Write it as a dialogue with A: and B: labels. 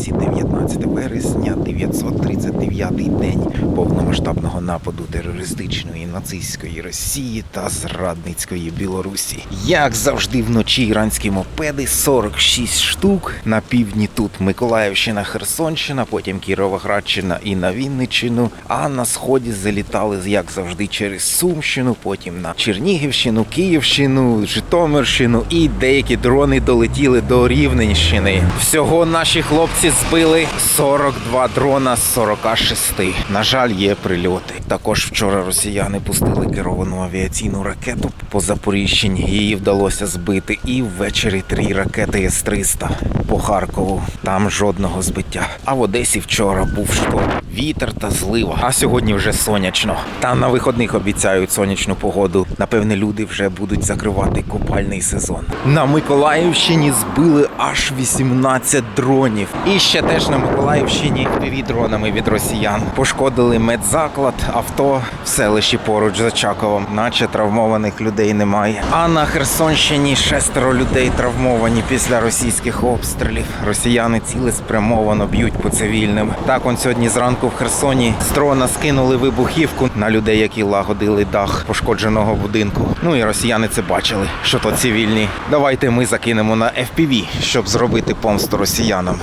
A: Одесі 19 вересня, 939-й день повномасштабного нападу терористичної нацистської Росії та зрадницької Білорусі. Як завжди, вночі іранські мопеди 46 штук. На півдні тут Миколаївщина, Херсонщина, потім Кіровоградщина і на Вінниччину. А на сході залітали, як завжди, через Сумщину, потім на Чернігівщину, Київщину, Житомирщину і деякі дрони долетіли до Рівненщини. Всього наші хлопці збили 42 дрона з 46. На жаль, є прильоти. Також вчора росіяни пустили керовану авіаційну ракету по Запоріжчині. Її вдалося збити. І ввечері три ракети С-300 по Харкову. Там жодного збиття. А в Одесі вчора був шторм. Вітер та злива. А сьогодні вже сонячно. Та на виходних обіцяють сонячну погоду. Напевне, люди вже будуть закривати купальний сезон. На Миколаївщині збили аж 18 дронів. І ще теж на Миколаївщині піві дронами від росіян. Пошкодили медзаклад, авто в селищі поруч за Чаковом, наче травмованих людей немає. А на Херсонщині шестеро людей травмовані після російських обстрілів. Росіяни цілеспрямовано б'ють по цивільним. Так, он сьогодні зранку в Херсоні з дрона скинули вибухівку на людей, які лагодили дах пошкодженого будинку. Ну і росіяни це бачили, що то цивільні. Давайте ми закинемо на FPV, щоб зробити помсту росіянам.